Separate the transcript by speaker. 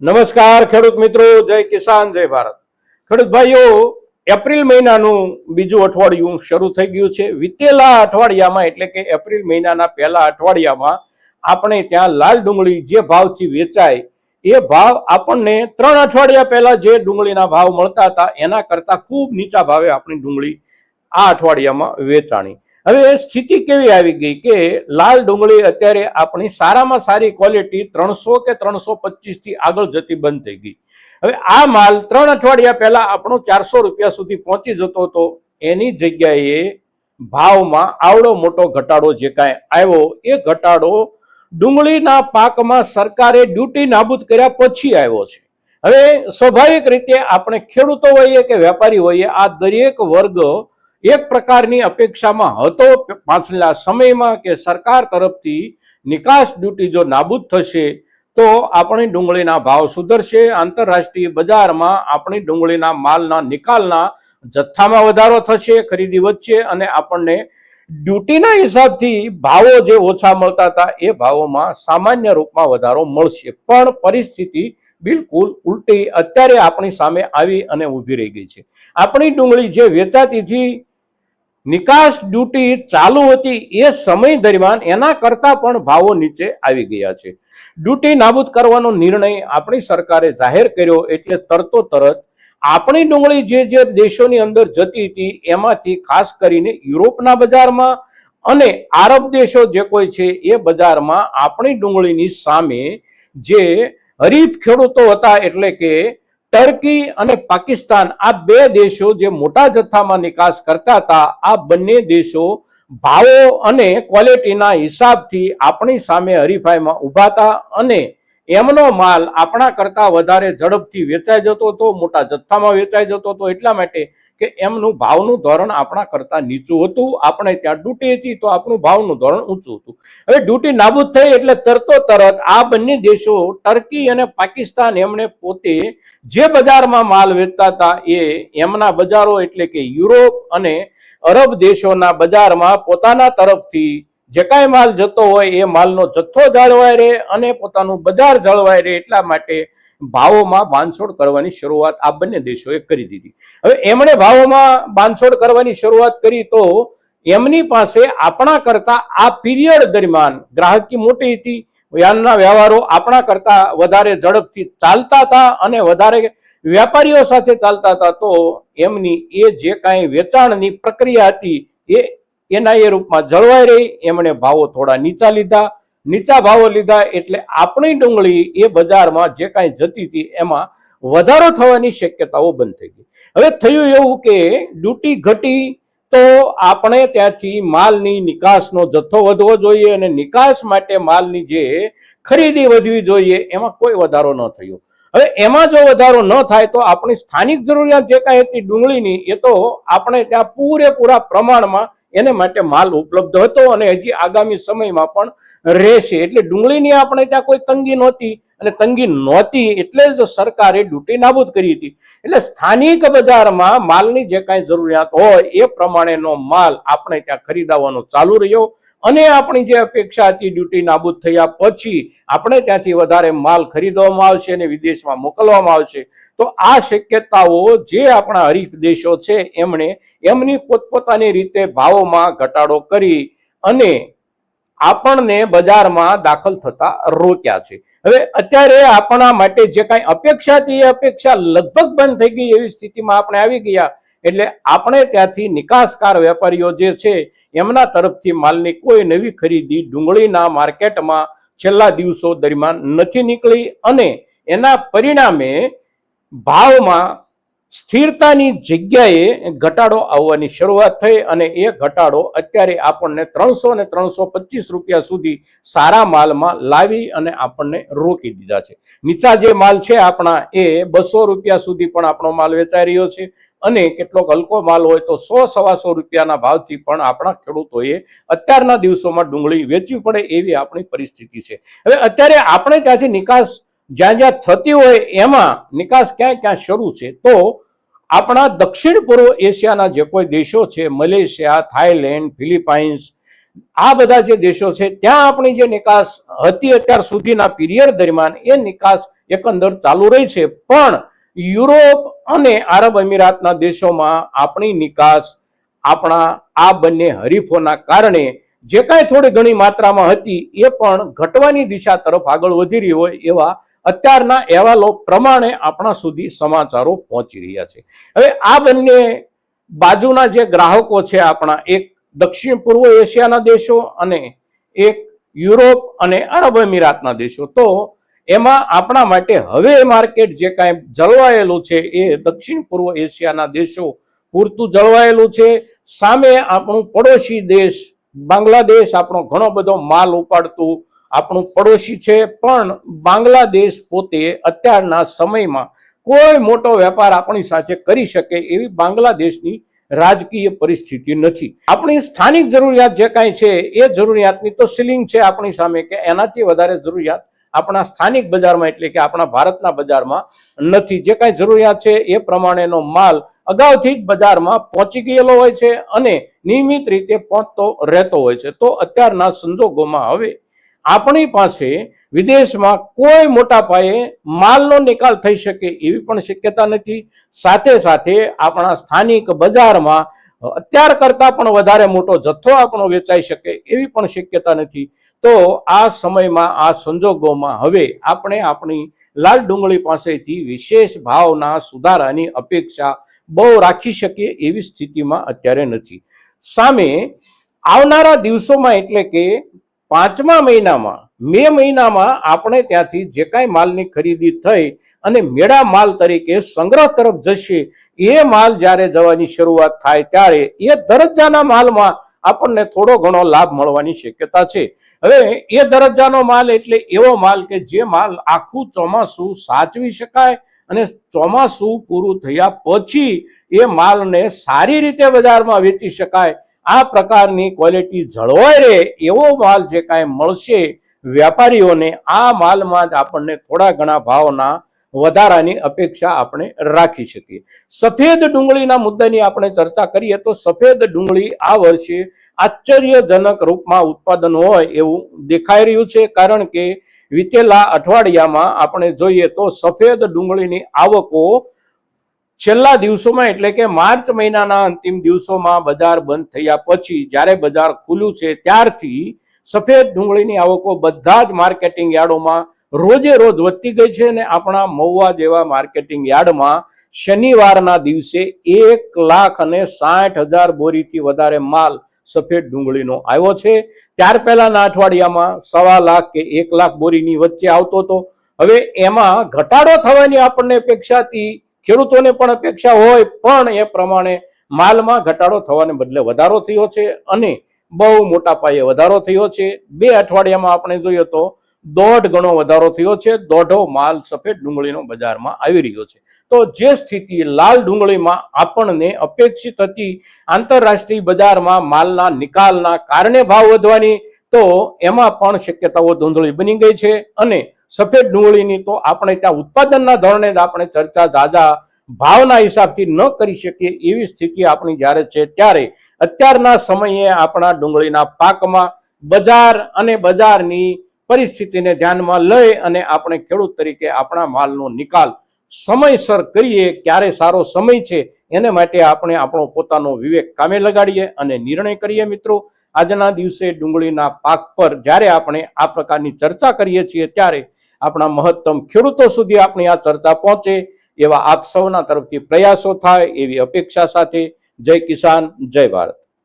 Speaker 1: નમસ્કાર ખેડૂત મિત્રો, જય કિસાન, જય ભારત. ખેડૂત ભાઈઓ, એપ્રિલ મહિનાનું બીજું અઠવાડિયું શરૂ થઈ ગયું છે. વિતેલા અઠવાડિયામાં, એટલે કે એપ્રિલ મહિનાના પહેલા અઠવાડિયામાં, આપણે ત્યાં લાલ ડુંગળી જે ભાવથી વેચાય, એ ભાવ આપણને ત્રણ અઠવાડિયા પહેલા જે ડુંગળીના ભાવ મળતા હતા, એના કરતાં ખૂબ નીચા ભાવે આપણી ડુંગળી આ અઠવાડિયામાં વેચાણી. હવે સ્થિતિ કેવી આવી ગઈ કે લાલ ડુંગળી અત્યારે આપણી સારામાં સારી ક્વોલિટી ત્રણસો કે ત્રણસો પચીસથી આગળ જતી બંધ થઈ ગઈ. હવે આ માલ ત્રણ અઠવાડિયા પહેલા આપણો ચારસો રૂપિયા સુધી પહોંચી જતો હતો. એની જગ્યાએ ભાવમાં આવડો મોટો ઘટાડો જે કાંઈ આવ્યો, એ ઘટાડો ડુંગળીના પાકમાં સરકારે ડ્યુટી નાબૂદ કર્યા પછી આવ્યો છે. હવે સ્વાભાવિક રીતે આપણે ખેડૂતો હોઈએ કે વેપારી હોઈએ, આ દરેક વર્ગ એક પ્રકારની અપેક્ષામાં હતો પાછલા સમયમાં કે સરકાર તરફથી નિકાસ ડ્યુટી જો નાબૂદ થશે, તો આપણી ડુંગળીના ભાવ સુધરશે. આંતરરાષ્ટ્રીય બજારમાં આપણી ડુંગળીના માલના નિકાલના જથ્થામાં વધારો થશે, ખરીદી વધશે અને આપણને ડ્યુટીના હિસાબથી ભાવો જે ઓછા મળતા હતા, એ ભાવોમાં સામાન્ય રૂપમાં વધારો મળશે. પણ પરિસ્થિતિ બિલકુલ ઉલટી. અત્યારે આપણી સામે આવી અને ઊભી રહી ગઈ છે. આપણી ડુંગળી જે વેચાતી હતી નિકાસ ડ્યુટી ચાલુ હતી એ સમય દરમિયાન એના કરતાં પણ ભાવો નીચે આવી ગયા છે. ડ્યુટી નાબૂદ કરવાનો નિર્ણય આપણી સરકારે જાહેર કર્યો એટલે તરતો તરત આપણી ડુંગળી જે જે દેશોની અંદર જતી હતી એમાંથી ખાસ કરીને યુરોપના બજારમાં અને આરબ દેશો જે કોઈ છે એ બજારમાં આપણી ડુંગળીની સામે જે હરીફ ખેડૂતો હતા એટલે કે ટર્કી અને પાકિસ્તાન આ બે દેશો જે મોટા જથ્થામાં નિકાસ કરતા હતા, આ બંને દેશો ભાવો અને ક્વોલિટીના હિસાબથી આપણી સામે હરીફાઈમાં ઊભા હતા અને એમનો માલ આપણા કરતા વધારે ઝડપથી વેચાઈ જતો હતો, મોટા જથ્થામાં વેચાઈ જતો હતો, એટલા માટે કે એમનું ભાવનું ધોરણ આપણા કરતા નીચું હતું. આપણે ત્યાં ડ્યુટી હતી તો આપણું ભાવનું ધોરણ ઊંચું હતું. હવે ડ્યુટી નાબૂદ થઈ એટલે તરતો તરત આ બંને દેશો, ટર્કી અને પાકિસ્તાન, એમણે પોતે જે બજારમાં માલ વેચતા હતા એ એમના બજારો એટલે કે યુરોપ અને અરબ દેશોના બજારમાં પોતાના તરફથી જે કાંઈ માલ જતો હોય એ માલનો જથ્થો જાળવાય રહે અને પોતાનું બજાર જળવાય રહે એટલા માટે ભાવોમાં બાંધછોડ કરવાની શરૂઆત આ બંને દેશોએ કરી દીધી. હવે એમણે ભાવોમાં બાંધછોડ કરવાની શરૂઆત કરી તો એમની પાસે આપણા કરતા આ પીરિયડ દરમિયાન ગ્રાહકી મોટી હતી. યાનના વ્યવહારો આપણા કરતા વધારે ઝડપથી ચાલતા હતા અને વધારે વેપારીઓ સાથે ચાલતા હતા તો એમની એ જે કાંઈ વેચાણની પ્રક્રિયા હતી એ એના એ રૂપમાં જળવાઈ રહી, એમણે ભાવો થોડા નીચા લીધા. નીચા ભાવો લીધા એટલે આપણી ડુંગળી એ બજારમાં જે કાંઈ જતી હતી એમાં વધારો થવાની શક્યતાઓ બંધ થઈ ગઈ. હવે થયું એવું કે ડ્યુટી ઘટી તો આપણે ત્યાંથી માલની નિકાસનો જથ્થો વધવો જોઈએ અને નિકાસ માટે માલની જે ખરીદી વધવી જોઈએ એમાં કોઈ વધારો ન થયો. હવે એમાં જો વધારો ન થાય તો આપણી સ્થાનિક જરૂરિયાત જે કાંઈ હતી ડુંગળીની એ તો આપણે ત્યાં પૂરેપૂરા પ્રમાણમાં એને માટે માલ ઉપલબ્ધ હતો અને હજી આગામી સમયમાં પણ રહેશે. એટલે ડુંગળીની આપણે ત્યાં કોઈ તંગી નહોતી અને તંગી નહોતી એટલે જ સરકારે ડ્યુટી નાબૂદ કરી હતી. એટલે સ્થાનિક બજારમાં માલની જે કાંઈ જરૂરિયાત હોય એ પ્રમાણેનો માલ આપણે ત્યાં ખરીદાવાનો ચાલુ રહ્યો. અને આપણી જે અપેક્ષા હતી ડ્યુટી નાબૂદ થયા પછી આપણે ત્યાંથી વધારે માલ ખરીદવામાં આવશે અને વિદેશમાં મોકલવામાં આવશે. તો આ શક્યતાઓ જે આપણા હરીફ દેશો છે, એમણે એમની પોતપોતાની રીતે ભાવોમાં ઘટાડો કરી અને આપણને બજારમાં દાખલ થતા રોક્યા છે. હવે અત્યારે આપણા માટે જે કાંઈ અપેક્ષા હતી, એ અપેક્ષા લગભગ બંધ થઈ ગઈ એવી સ્થિતિમાં આપણે આવી ગયા. એટલે આપણે ત્યાંથી નિકાસકાર વેપારીઓ જે છે, એમના તરફથી માલની કોઈ નવી ખરીદી ડુંગળીના માર્કેટમાં છેલ્લા દિવસો દરમિયાન નથી નીકળી અને એના પરિણામે ભાવમાં સ્થિરતાની જગ્યાએ ઘટાડો આવવાની શરૂઆત થઈ અને એ ઘટાડો અત્યારે આપણને ત્રણસો ને ત્રણસો પચીસ રૂપિયા સુધી સારા માલમાં લાવી અને આપણને રોકી દીધા છે. નીચા જે માલ છે આપણા એ બસો રૂપિયા સુધી પણ આપણો માલ વેચાઈ રહ્યો છે અને કેટલોક હલકો માલ હોય તો સો સવાસો રૂપિયાના ભાવથી પણ આપણા ખેડૂતોએ અત્યારના દિવસોમાં ડુંગળી વેચવી પડે એવી આપણી પરિસ્થિતિ છે. હવે અત્યારે આપણે ત્યાંથી નિકાસ જ્યાં જ્યાં થતી હોય એમાં નિકાસ ક્યાં ક્યાં શરૂ છે તો આપણા દક્ષિણ પૂર્વ એશિયાના જે કોઈ દેશો છે, મલેશિયા થાઈલેન્ડ ફિલિપાઇન્સ, આ બધા જે દેશો છે, ત્યાં આપણી જે નિકાસ હતી અત્યાર સુધીના પીરિયડ દરમિયાન, એ નિકાસ એકંદર ચાલુ રહી છે. પણ યુરોપ અને આરબ અમીરાતના દેશોમાં આપણી નિકાસ, આપણા આ બંને હરીફોના કારણે જે કાંઈ થોડી ઘણી માત્રામાં હતી, એ પણ ઘટવાની દિશા તરફ આગળ વધી રહી હોય એવા અત્યારના અહેવાલો પ્રમાણે આપણા સુધી સમાચારો પહોંચી રહ્યા છે. હવે આ બંને બાજુના જે ગ્રાહકો છે આપણા, એક દક્ષિણ પૂર્વ એશિયાના દેશો અને એક યુરોપ અને અરબ અમીરાતના દેશો, તો એમાં આપણા માટે હવે માર્કેટ જે કાંઈ જળવાયેલું છે એ દક્ષિણ પૂર્વ એશિયાના દેશો પૂરતું જળવાયેલું છે. સામે આપણું પડોશી દેશ, બાંગ્લાદેશ આપણો ઘણો બધો માલ ઉપાડતું આપણું પડોશી છે, પણ બાંગ્લાદેશ પોતે અત્યારના સમયમાં કોઈ મોટો વેપાર આપણી સાથે કરી શકે એવી બાંગ્લાદેશની રાજકીય પરિસ્થિતિ નથી. આપણી સ્થાનિક જરૂરિયાત જે કાંઈ છે, એ જરૂરિયાતની તો સીલિંગ છે આપણી સામે કે એનાથી વધારે જરૂરિયાત આપણા સ્થાનિક બજારમાં એટલે કે આપણા ભારતના બજારમાં નથી. જે કાંઈ જરૂરિયાત છે, એ પ્રમાણેનો માલ અગાઉથી જ બજારમાં પહોંચી ગયેલો હોય છે અને નિયમિત રીતે પહોંચતો રહેતો હોય છે. તો અત્યારના સંજોગોમાં હવે આપણી પાસે વિદેશમાં કોઈ મોટા પાયે માલનો નિકાલ થઈ શકે એવી પણ શક્યતા નથી. સાથે સાથે આપણા સ્થાનિક બજારમાં અત્યાર કરતાં પણ વધારે મોટો જથ્થો આપણો વેચાઈ શકે એવી પણ શક્યતા નથી. તો આ સમયમાં, આ સંજોગોમાં હવે આપણે આપણી લાલ ડુંગળી પાસેથી વિશેષ ભાવના સુધારાની અપેક્ષા બહુ રાખી શકીએ એવી સ્થિતિમાં અત્યારે નથી. સામે આવનારા દિવસોમાં એટલે કે પાંચમા મહિનામાં, મે મહિનામાં આપણે ત્યાંથી જે કાંઈ માલની ખરીદી થઈ અને મેળા માલ તરીકે સંગ્રહ તરફ જશે, એ માલ જ્યારે જવાની શરૂઆત થાય ત્યારે એ દરજ્જાના માલમાં આપણને થોડો ઘણો લાભ મળવાની શક્યતા છે. હવે એ દરજ્જાનો માલ એટલે એવો માલ કે જે માલ આખું ચોમાસું સાચવી શકાય અને ચોમાસું પૂરું થયા પછી એ માલને સારી રીતે બજારમાં વેચી શકાય આ પ્રકારની ક્વોલિટી જળવાઈ રહે એવો માલ જે કાંઈ મળશે વેપારીઓને આ માલમાં જ આપણને થોડા ઘણા ભાવના વધારાની અપેક્ષા આપણે રાખી શકીએ. સફેદ ડુંગળીના મુદ્દાની આપણે ચર્ચા કરીએ તો સફેદ ડુંગળી આ વર્ષે આશ્ચર્યજનક રૂપમાં ઉત્પાદન હોય એવું દેખાઈ રહ્યું છે, કારણ કે વિતેલા અઠવાડિયામાં આપણે જોઈએ તો સફેદ ડુંગળીની આવકો છેલ્લા દિવસોમાં એટલે કે માર્ચ મહિનાના અંતિમ દિવસોમાં બજાર બંધ થયા પછી જ્યારે બજાર ખુલ્લું છે ત્યારથી સફેદ ડુંગળીની આવકો બધા જ માર્કેટિંગ યાર્ડોમાં રોજે રોજ વધતી ગઈ છે અને આપણા મહુવા જેવા માર્કેટિંગ યાર્ડમાં શનિવારના દિવસે એક લાખ અને સાઠ હજાર બોરીથી વધારે માલ સફેદ ડુંગળીનો આવ્યો છે. ત્યાર પહેલાના અઠવાડિયામાં સવા લાખ કે એક લાખ બોરીની વચ્ચે આવતો હતો. હવે એમાં ઘટાડો થવાની આપણને અપેક્ષા હતી. ખેડૂતોને પણ અપેક્ષા હોય, પણ એ પ્રમાણે માલમાં ઘટાડો થવાને બદલે વધારો થયો છે અને બહુ મોટા પાયે વધારો થયો છે. બે અઠવાડિયામાં આપણે જોઈએ તો દોઢ ગણો વધારો થયો છે. દોઢો માલ સફેદ ડુંગળીનો બજારમાં આવી રહ્યો છે. તો જે સ્થિતિ લાલ ડુંગળીમાં આપણને અપેક્ષિત હતી આંતરરાષ્ટ્રીય બજારમાં માલના નિકાલના કારણે ભાવ વધવાની, તો એમાં પણ શક્યતાઓ ધૂંધળી બની ગઈ છે અને સફેદ ડુંગળીની તો આપણે ત્યાં ઉત્પાદનના ધોરણે જ આપણે ચર્ચા જાજા ભાવના હિસાબથી ન કરી શકીએ એવી સ્થિતિ આપણી જ્યારે છે ત્યારે. અત્યારના સમયે આપણા ડુંગળીના પાકમાં બજાર અને બજારની પરિસ્થિતિને ધ્યાનમાં લઈ અને આપણે ખેડૂત તરીકે આપણા માલનો નિકાલ સમયસર કરીએ, ક્યારે સારો સમય છે એને માટે આપણે આપણો પોતાનો વિવેક કામે લગાડીએ અને નિર્ણય કરીએ મિત્રો. આજના દિવસે ડુંગળીના પાક પર જ્યારે આપણે આ પ્રકારની ચર્ચા કરીએ છીએ ત્યારે આપણા મહત્તમ ખેડૂતો સુધી આપણી આ ચર્ચા પહોંચે એવા આપ સૌના તરફથી પ્રયાસો થાય એવી અપેક્ષા સાથે જય કિસાન, જય ભારત.